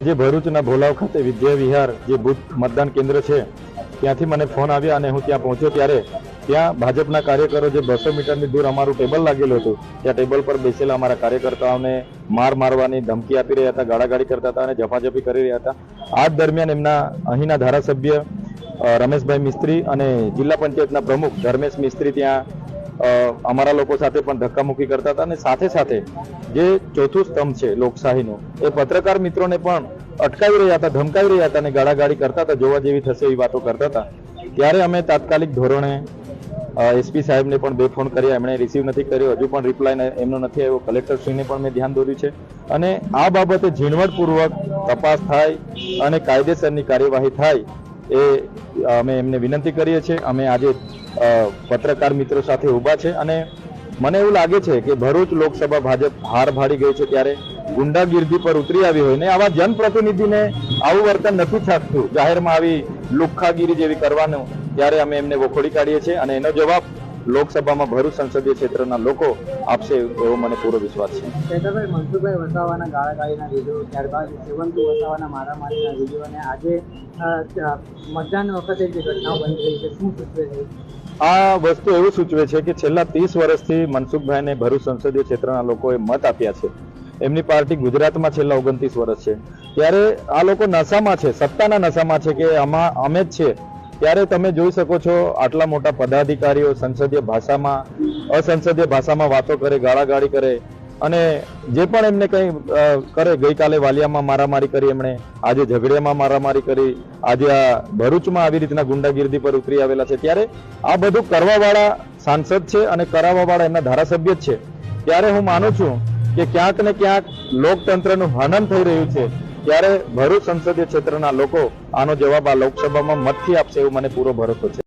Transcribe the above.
જે ભરૂચના ભોલાવ ખાતે વિદ્યા વિહાર જે બુથ મતદાન કેન્દ્ર છે, ત્યાંથી મને ફોન આવ્યા અને હું ત્યાં પહોંચ્યો ત્યારે ત્યાં ભાજપના કાર્યકરો જે બસો મીટરની દૂર અમારું ટેબલ લાગેલું હતું, ત્યાં ટેબલ પર બેસેલા અમારા કાર્યકર્તાઓને માર મારવાની ધમકી આપી રહ્યા હતા, ગાળાગાળી કરતા હતા અને જફાજફી કરી રહ્યા હતા. આ દરમિયાન એમના અહીંના ધારાસભ્ય રમેશભાઈ મિસ્ત્રી અને જિલ્લા પંચાયતના પ્રમુખ ધર્મેશ મિસ્ત્રી ત્યાં અમારા લોકો સાથે પણ ધક્કામુક્કી કરતા હતા અને સાથે સાથે જે ચોથું સ્તંભ છે લોકશાહીનું, એ પત્રકાર મિત્રોને પણ અટકાવી રહ્યા હતા, ધમકાવી રહ્યા હતા અને ગાળાગાળી કરતા હતા, જોવા જેવી થશે એવી વાતો કરતા હતા. ત્યારે અમે તાત્કાલિક ધોરણે એસપી સાહેબને પણ બે ફોન કર્યા, એમણે રિસીવ નથી કર્યો, હજુ પણ રિપ્લાય એમનો નથી આવ્યો. કલેક્ટરશ્રીને પણ મેં ધ્યાન દોર્યું છે. અને આ બાબતે ઝીણવટપૂર્વક તપાસ થાય અને કાયદેસરની કાર્યવાહી થાય એ અમે એમને વિનંતી કરીએ છીએ. અમે આજે પત્રકાર મિત્રો સાથે ઊભા છે અને મને એવું લાગે છે કે ભરૂચ લોકસભા ભાજપ હાર ભાડી ગઈ છે ત્યારે ગુંડાગીર્દી પર ઉતરી આવી હોય ને આવા જનપ્રતિનિધિને આવું વર્તન નથી થતું. જાહેરમાં આવી લુખ્ખાગીરી જેવી કરવાનું ત્યારે અમે એમને વખોડી કાઢીએ છીએ અને એનો જવાબ લોકસભામાં ભરૂચ સંસદીય ક્ષેત્રના લોકો આપશે એવો મને પૂરો વિશ્વાસ છે. ચેતરભાઈ મનસુખભાઈ વસાવાના ગાળાગાળીના વીડિયો ત્યારબાદ સેવંતુ વસાવાના મારામારીના વીડિયો અને આજે મતદાન વખતે જે ઘટનાઓ બની રહી છે, શું આ વસ્તુ એવું સૂચવે છે કે છેલ્લા ત્રીસ વર્ષથી મનસુખભાઈને ભરૂચ સંસદીય ક્ષેત્રના લોકોએ મત આપ્યા છે. એમની પાર્ટી ગુજરાતમાં છેલ્લા ઓગણત્રીસ વર્ષ છે. ત્યારે આ લોકો નશામાં છે, સત્તાના નશામાં છે કે આમાં અમે જ છે. ત્યારે તમે જોઈ શકો છો આટલા મોટા પદાધિકારીઓ સંસદીય ભાષામાં, અસંસદીય ભાષામાં વાતો કરે, ગાળાગાળી કરે. અને જે પણ એમને કંઈ કરે, ગઈકાલે વાલિયામાં મારામારી કરી, એમણે આજે ઝઘડિયામાં મારામારી કરી, આજે આ ભરૂચમાં આવી રીતના ગુંડાગીર્દી પર ઉતરી આવેલા છે. ત્યારે આ બધું કરવાવાળા સાંસદ છે અને કરાવવાવાળા એમના ધારાસભ્ય જ છે. ત્યારે હું માનું છું કે ક્યાંક ને ક્યાંક લોકતંત્રનું હનન થઈ રહ્યું છે. ત્યારે ભરૂચ સંસદીય ક્ષેત્રના લોકો આનો જવાબ આ લોકસભામાં મતથી આપશે એવું મને પૂરો ભરોસો છે.